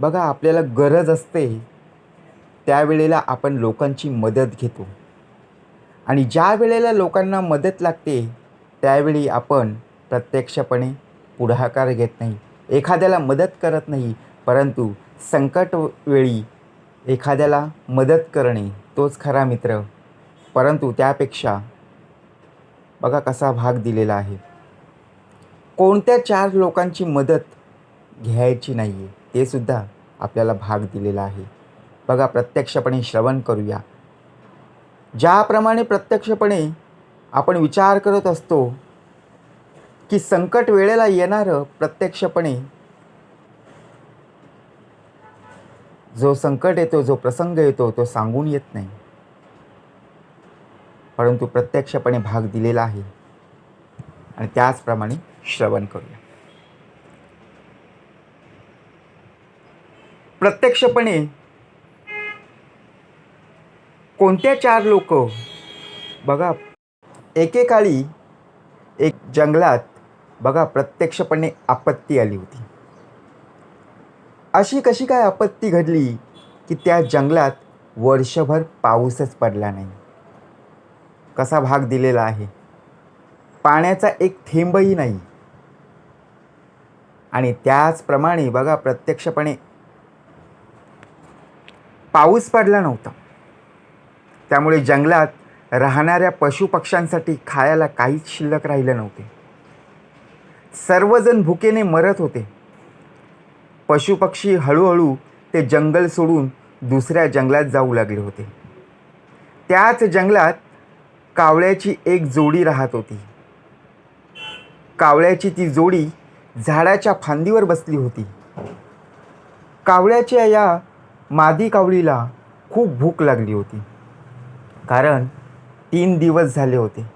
बघा आपल्याला गरज असते त्यावेळेला आपण लोकांची मदत घेतो. आणि ज्या वेळेला लोकांना मदत लागते त्यावेळी आपण प्रत्यक्षपणे पुढाकार घेत नाही. एखाद्याला मदत करत नाही परंतु संकट वेळी एखाद्याला मदत करणे तोच खरा मित्र. परंतु त्यापेक्षा बघा कसा भाग दिलेला आहे. कोणत्या चार लोकांची मदत घ्यायची नाही आहे ते सुद्धा आपल्याला भाग दिलेला आहे. बघा प्रत्यक्षपणे श्रवण करूया. ज्याप्रमाणे प्रत्यक्षपणे आपण विचार करत असतो की संकट वेळेला येणारं प्रत्यक्षपणे जो संकट येतो जो प्रसंग येतो तो सांगून येत नाही. परंतु प्रत्यक्षपणे भाग दिलेला आहे. आणि त्याचप्रमाणे श्रवण करूया. प्रत्यक्षपणे कोणत्या चार लोक बघा एकेकाळी एक जंगलात बघा प्रत्यक्षपणे आपत्ती आली होती. अशी कशी काय आपत्ती घडली की त्या जंगलात वर्षभर पाऊसच पडला नाही? कसा भाग दिलेला आहे? पाण्याचा एक थेंबही नाही. आणि त्याचप्रमाणे बघा प्रत्यक्षपणे पाऊस पडला नव्हता. त्यामुळे जंगलात राहणाऱ्या पशुपक्ष्यांसाठी खायला काहीच शिल्लक राहिलं नव्हते. सर्वजण भुकेने मरत होते. पशुपक्षी हळूहळू ते जंगल सोडून दुसऱ्या जंगलात जाऊ लागले होते. त्याच जंगलात कावळ्याची एक जोडी राहत होती. कावळ्याची ती जोडी झाडाच्या फांदीवर बसली होती. कावळ्याच्या या मादी कावळीला खूप भूक लागली होती. कारण तीन दिवस झाले होते.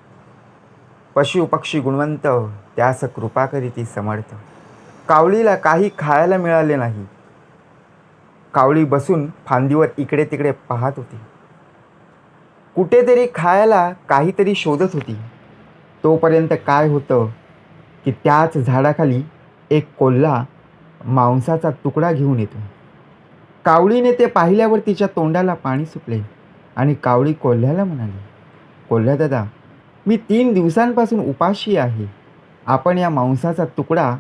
पशुपक्षी गुणवंत त्यास कृपा करीती समर्थ. कावळीला काही खायला मिळाले नाही. कावळी बसून फांदीवर इकडे तिकडे पाहत होती. कुठेतरी खायला काहीतरी शोधत होती. तोपर्यंत काय होतं की त्याच झाडाखाली एक कोल्हा मांसाचा तुकडा घेऊन येतो. कावळीने ते पाहिल्यावर तिच्या तोंडाला पाणी सुटले. आणि कावळी कोल्ह्याला म्हणाली कोल्ह्या दादा मी तीन दिवसांपासून उपाशी आहे. आपण या मांसाचा तुकडा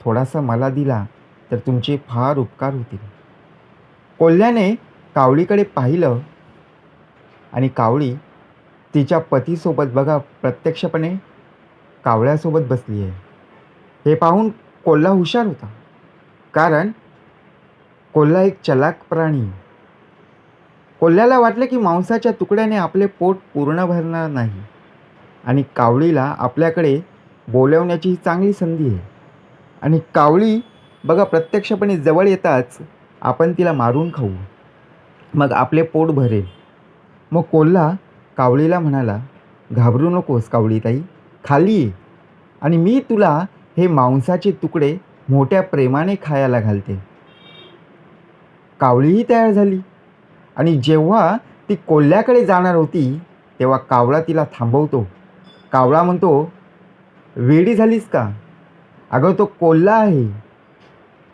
थोडासा मला दिला तर तुमचे फार उपकार होतील. कोल्ह्याने कावळीकडे पाहिलं आणि कावळी तिच्या पतीसोबत बघा प्रत्यक्षपणे कावळ्यासोबत बसली आहे हे पाहून कोल्हा हुशार होता. कारण कोल्हा एक चलाक प्राणी. कोल्ह्याला वाटलं की मांसाच्या तुकड्याने आपले पोट पूर्ण भरणार नाही. आणि कावळीला आपल्याकडे बोलवण्याची ही चांगली संधी आहे. आणि कावळी बघा प्रत्यक्षपणे जवळ येताच आपण तिला मारून खाऊ. मग आपले पोट भरेल. मग कोल्हा कावळीला म्हणाला घाबरू नकोस कावळीताई खाली ये. आणि मी तुला हे मांसाचे तुकडे मोठ्या प्रेमाने खायला घालते. कावळीही तयार झाली. आणि जेव्हा ती कोल्ह्याकडे जाणार होती तेव्हा कावळा तिला थांबवतो. कावळा म्हणतो वेडी झालीस का? अगं तो कोल्हा आहे.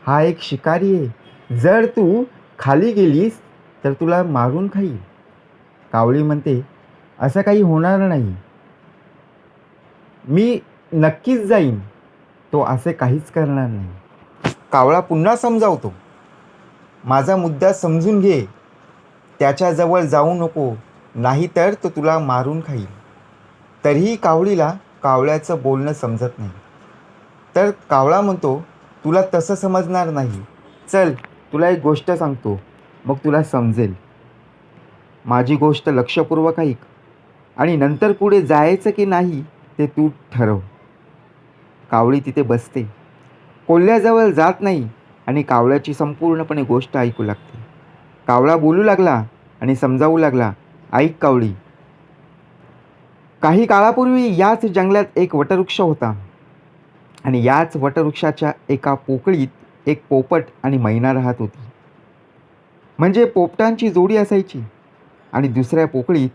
हा एक शिकारी आहे. जर तू खाली गेलीस तर तुला मारून खाईल. कावळी म्हणते असं काही होणार नाही. मी नक्कीच जाईन. तो असे काहीच करणार नाही. कावळा पुन्हा समजावतो. माझा मुद्दा समजून घे. त्याच्याजवळ जाऊ नको नाहीतर तो तुला मारून खाईल. तरीही कावळीला कावळ्याचं बोलणं समजत नाही. तर कावळा म्हणतो तुला तसं समजणार नाही. चल तुला एक गोष्ट सांगतो मग तुला समजेल. माझी गोष्ट लक्षपूर्वक ऐक आणि नंतर पुढे जायचं की नाही ते तू ठरव. कावळी तिथे बसते. कोल्ह्याजवळ जात नाही. आणि कावळ्याची संपूर्णपणे गोष्ट ऐकू लागते. कावळा बोलू लागला आणि समजावू लागला ऐक कावळी. काही काळापूर्वी याच जंगलात एक वटवृक्ष होता. आणि याच वटवृक्षाच्या एका पोकळीत एक पोपट आणि मैना राहत होती. म्हणजे पोपटांची जोडी असायची. आणि दुसऱ्या पोकळीत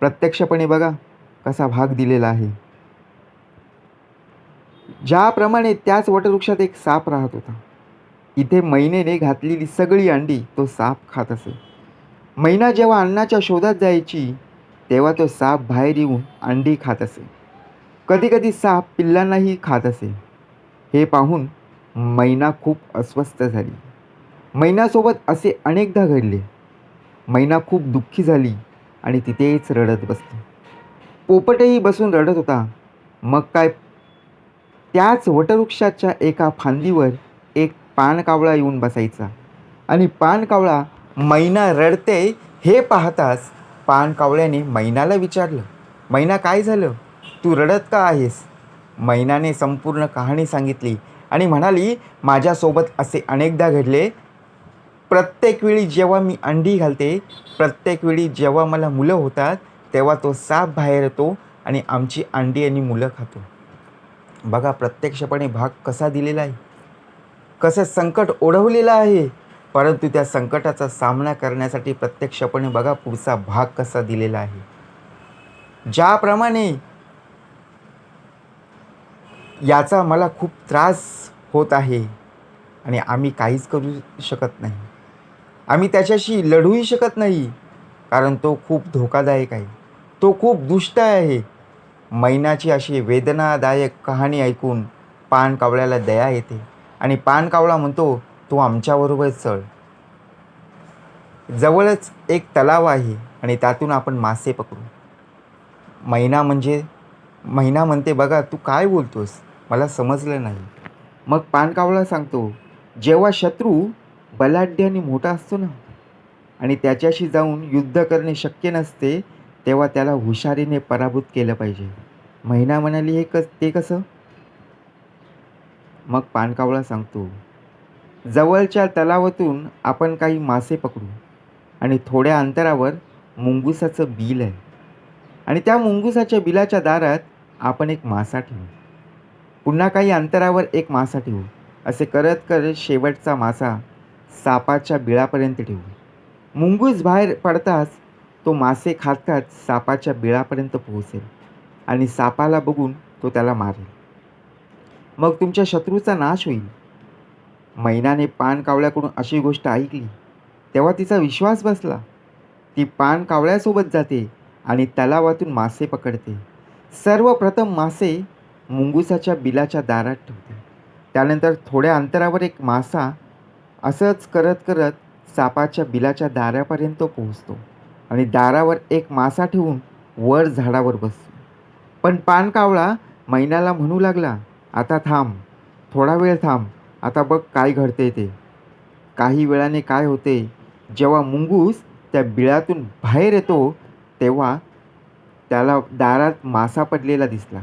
प्रत्यक्षपणे बघा कसा भाग दिलेला आहे. ज्याप्रमाणे त्याच वटवृक्षात एक साप राहत होता. इथे मैनेने घातलेली सगळी अंडी तो साप खात असे. मैना जेव्हा अन्नाच्या शोधात जायची तेव्हा तो साप बाहेर येऊन अंडी खात असे. कधीकधी साप पिल्लांनाही खात असे. हे पाहून मैना खूप अस्वस्थ झाली. मैनासोबत असे अनेकदा घडले. मैना खूप दुःखी झाली आणि तिथेच रडत बसली. पोपटही बसून रडत होता. मग काय? त्याच वटवृक्षाच्या एका फांदीवर पानकावळा येऊन बसायचा. आणि पानकावळा मैना रडते हे पाहताच पानकावळ्याने मैनाला विचारलं मैना काय झालं? तू रडत का आहेस? मैनाने संपूर्ण कहाणी सांगितली आणि म्हणाली माझ्यासोबत असे अनेकदा घडले. प्रत्येक वेळी जेव्हा मी अंडी घालते प्रत्येक वेळी जेव्हा मला मुलं होतात तेव्हा तो साप बाहेर येतो आणि आमची अंडी आणि मुलं खातो. बघा प्रत्यक्षपणे भाग कसा दिलेला आहे. कसं संकट ओढवलेलं आहे? परंतु त्या संकटाचा सामना करण्यासाठी प्रत्यक्षपणे बघा पुढचा भाग कसा दिलेला आहे. ज्याप्रमाणे याचा मला खूप त्रास होत आहे आणि आम्ही काहीच करू शकत नाही. आम्ही त्याच्याशी लढूही शकत नाही कारण तो खूप धोकादायक आहे. तो खूप दुष्ट आहे. मैनाची अशी वेदनादायक कहाणी ऐकून पान कावळ्याला दया येते. आणि पानकावळा म्हणतो तू आमच्याबरोबर चढ जवळच एक तलाव आहे आणि त्यातून आपण मासे पकडू. मैना म्हणजे महिना म्हणते बघा तू काय बोलतोस? मला समजलं नाही. मग पानकावळा सांगतो जेव्हा शत्रू बलाढ्य आणि मोठा असतो ना आणि त्याच्याशी जाऊन युद्ध करणे शक्य नसते तेव्हा त्याला हुशारीने पराभूत केलं पाहिजे. महिना म्हणाली हे कस ते कसं? मग पानकावळा सांगतो जवळच्या तलावातून आपण काही मासे पकडू आणि थोड्या अंतरावर मुंगुसाचं बिल आहे. आणि त्या मुंगुसाच्या बिलाच्या दारात आपण एक मासा ठेवू. पुन्हा काही अंतरावर एक मासा ठेवू. असे करत करत शेवटचा मासा सापाच्या बिळापर्यंत ठेवू. मुंगूस बाहेर पडताच तो मासे खात खात सापाच्या बिळापर्यंत पोहोचेल आणि सापाला बघून तो त्याला मारेल. मग तुमच्या शत्रूचा नाश होईल. मैनाने पान कावळ्याकडून अशी गोष्ट ऐकली. तेव्हा तिचा विश्वास बसला. ती पान कावळ्यासोबत जाते आणि तलावातून मासे पकडते. सर्वप्रथम मासे मुंगुसाच्या बिलाच्या दारात ठेवते. त्यानंतर थोड्या अंतरावर एक मासा असंच करत करत सापाच्या बिलाच्या दारापर्यंत पोहोचतो आणि दारावर एक मासा ठेवून वर झाडावर बसतो. पण पानकावळा मैनाला म्हणू लागला आता थांब थोडा वेळ थांब आता बघ काय घडते ते. काही वेळाने काय होते जेव्हा मुंगूस त्या बिळातून बाहेर येतो तेव्हा त्याला दारात मासा पडलेला दिसला.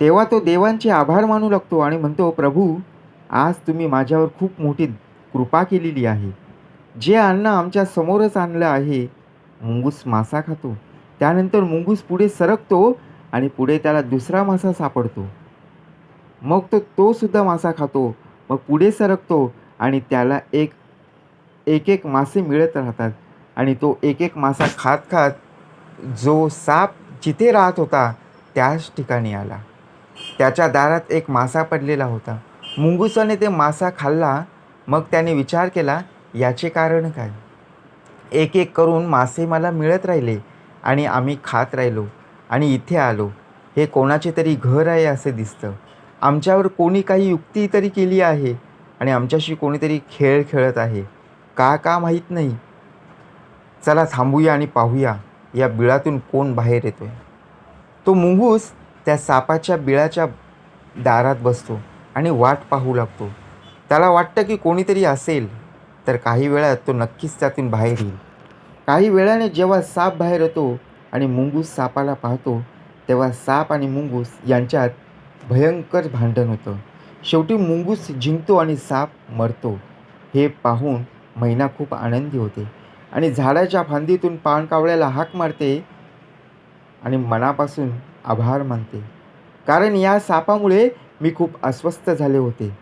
तेव्हा तो देवांचे आभार मानू लागतो आणि म्हणतो प्रभू आज तुम्ही माझ्यावर खूप मोठी कृपा केलेली आहे. जे अन्न आमच्या समोरच आणलं आहे मुंगूस मासा खातो. त्यानंतर मुंगूस पुढे सरकतो आणि पुढे त्याला दुसरा मासा सापडतो. मग तो तो सुद्धा मासा खातो. मग पुढे सरकतो आणि त्याला एक एक एक मासे मिळत राहतात. आणि तो एक एक मासा खात खात जो साप जिथे राहत होता त्याच ठिकाणी आला. त्याच्या दारात एक मासा पडलेला होता. मुंगुसाने ते मासा खाल्ला. मग त्याने विचार केला याचे कारण काय? एक एक करून मासे मला मिळत राहिले आणि आम्ही खात राहिलो आणि इथे आलो. हे कोणाचे तरी घर आहे असे दिसतं. आमच्यावर कोणी काही युक्ती तरी केली आहे आणि आमच्याशी कोणीतरी खेळ खेळत आहे. का का माहीत नाही. चला थांबूया आणि पाहूया या बिळातून कोण बाहेर येतोय. तो मुंगूस त्या सापाच्या बिळाच्या दारात बसतो आणि वाट पाहू लागतो. त्याला वाटतं की कोणीतरी असेल तर काही वेळात तो नक्कीच त्यातून बाहेर येईल. काही वेळाने जेव्हा साप बाहेर येतो आणि मुंगूस सापाला पाहतो तेव्हा साप आणि मुंगूस यांच्यात भयंकर भांडण होतं. शेवटी मुंगूस जिंकतो आणि साप मरतो हे पाहून मैना खूप आनंदी होते. आणि झाडाच्या फांदीतून पाणकावळ्याला हाक मारते आणि मनापासून आभार मानते. कारण या सापामुळे मी खूप अस्वस्थ झाले होते.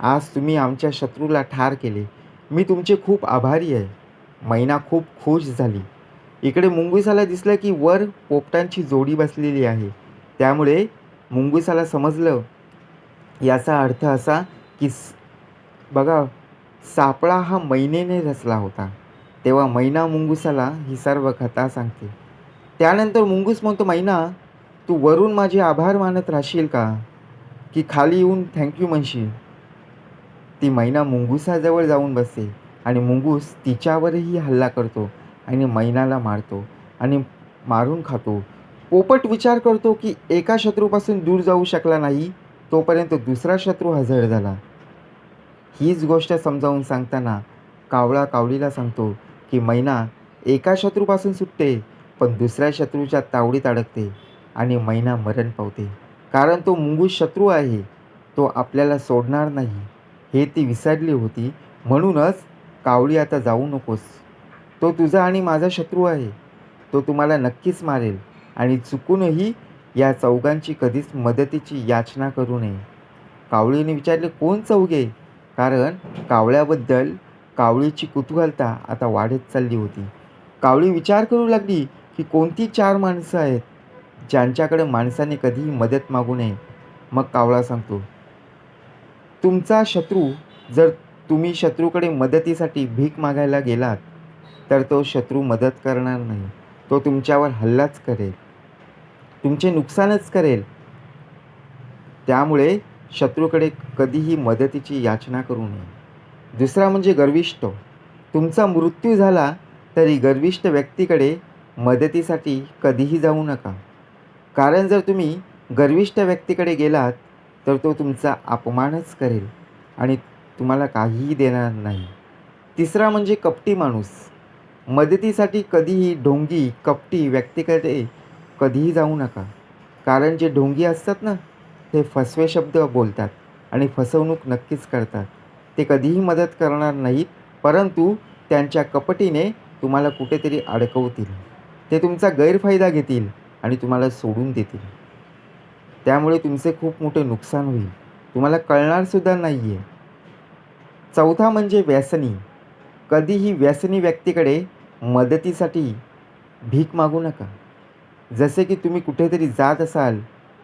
आज तुम्ही आमच्या शत्रूला ठार केले. मी तुमचे खूप आभारी आहे. मैना खूप खुश झाली. इकडे मुंगुसाला दिसलं की वर पोपटांची जोडी बसलेली आहे. त्यामुळे मुंगुसाला समजलं. याचा अर्थ असा की बघा सापळा हा मैनेने रचला होता. तेव्हा मैना मुंगुसाला ही सर्व कथा सांगते. त्यानंतर मुंगूस म्हणतो मैना तू वरून माझे आभार मानत राहशील का? की खाली येऊन थँक्यू म्हणशील? ती मैना मुंगुसाजवळ जाऊन बसते आणि मुंगूस तिच्यावरही हल्ला करतो आणि मैनाला मारतो आणि मारून खातो. पोपट विचार करतो की एका शत्रूपासून दूर जाऊ शकला नाही तोपर्यंत दुसरा शत्रू हजर झाला. हीच गोष्ट समजावून सांगताना कावळा कावळीला सांगतो की मैना एका शत्रूपासून सुटते पण दुसऱ्या शत्रूच्या तावडीत अडकते आणि मैना मरण पावते. कारण तो मुंगूस शत्रू आहे तो आपल्याला सोडणार नाही. हे ती विसरली होती. म्हणूनच कावळी आता जाऊ नकोस. तो तुझा आणि माझा शत्रू आहे. तो तुम्हाला नक्कीच मारेल. आणि चुकूनही या चौघांची कधीच मदतीची याचना करू नये. कावळीने विचारले कोण चौघे? कारण कावळ्याबद्दल कावळीची कुतूहलता आता वाढत चालली होती. कावळी विचार करू लागली की कोणती चार माणसं आहेत ज्यांच्याकडे माणसाने कधीही मदत मागू नये. मग कावळा सांगतो तुमचा शत्रू जर तुम्ही शत्रूकडे मदतीसाठी भीक मागायला गेलात तर तो शत्रू मदत करणार नाही. तो तुमच्यावर हल्लाच करेल. तुमचे नुकसानच करेल. त्यामुळे शत्रूकडे कधीही मदतीची याचना करू नये. दुसरा म्हणजे गर्विष्ठ. तुमचा मृत्यू झाला तरी गर्विष्ठ व्यक्तीकडे मदतीसाठी कधीही जाऊ नका. कारण जर तुम्ही गर्विष्ठ व्यक्तीकडे गेलात तर तो तुमचा अपमानच करेल आणि तुम्हाला काहीही देणार नाही. तिसरा म्हणजे कपटी माणूस. मदतीसाठी कधीही ढोंगी कपटी व्यक्तीकडे कधीही जाऊ नका. कारण जे ढोंगी असतात ना ते फसवे शब्द बोलतात आणि फसवणूक नक्कीच करतात. ते कधीही मदत करणार नाहीत परंतु त्यांच्या कपटीने तुम्हाला कुठेतरी अडकवतील. ते तुमचा गैरफायदा घेतील आणि तुम्हाला सोडून देतील. त्यामुळे तुमचे खूप मोठे नुकसान होईल. तुम्हाला कळणारसुद्धा नाही आहे चौथा म्हणजे व्यसनी. कधीही व्यसनी व्यक्तीकडे मदतीसाठी भीक मागू नका. जसे की तुम्ही कुठेतरी जात असाल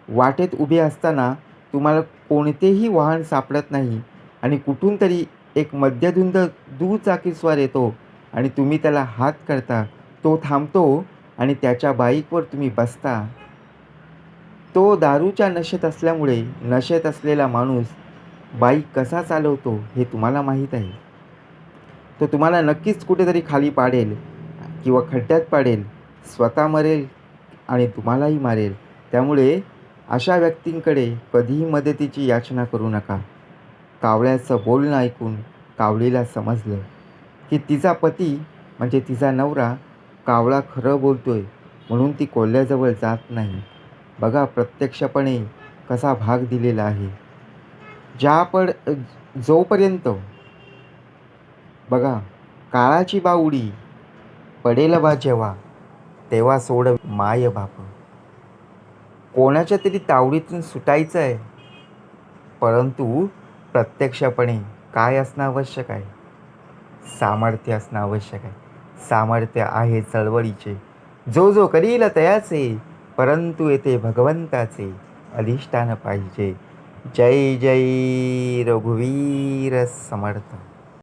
वाटेत उभे असताना तुम्हाला कोणतेही वाहन सापडत नाही आणि कुठून तरी एक मध्यधुंद दुचाकीस्वार येतो आणि तुम्ही त्याला हात करता तो थांबतो आणि त्याच्या बाईकवर तुम्ही बसता. तो दारूच्या नशेत असल्यामुळे नशेत असलेला माणूस बाईक कसा चालवतो हे तुम्हाला माहीत आहे. तो तुम्हाला नक्कीच कुठेतरी खाली पाडेल किंवा खड्ड्यात पाडेल स्वतः मरेल आणि तुम्हालाही मारेल. त्यामुळे अशा व्यक्तींकडे कधीही मदतीची याचना करू नका. कावळ्याचं बोलणं ऐकून कावळीला समजलं की तिचा पती म्हणजे तिचा नवरा कावळा खरं बोलतोय म्हणून ती कोल्ह्याजवळ जात नाही. बघा प्रत्यक्षपणे कसा भाग दिलेला आहे. ज्या पण जोपर्यंत बघा काळाची बावडी पडेल बा जेव्हा तेव्हा सोड माय बाप. कोणाच्या तरी तावडीतून सुटायचं आहे परंतु प्रत्यक्षपणे काय असणं आवश्यक आहे? सामर्थ्य असणं आवश्यक आहे. सामर्थ्य आहे चळवळीचे. जो जो करील तयाचे. परंतु येथे भगवंताचे अधिष्ठान पाहिजे. जय जय रघुवीर समर्थ.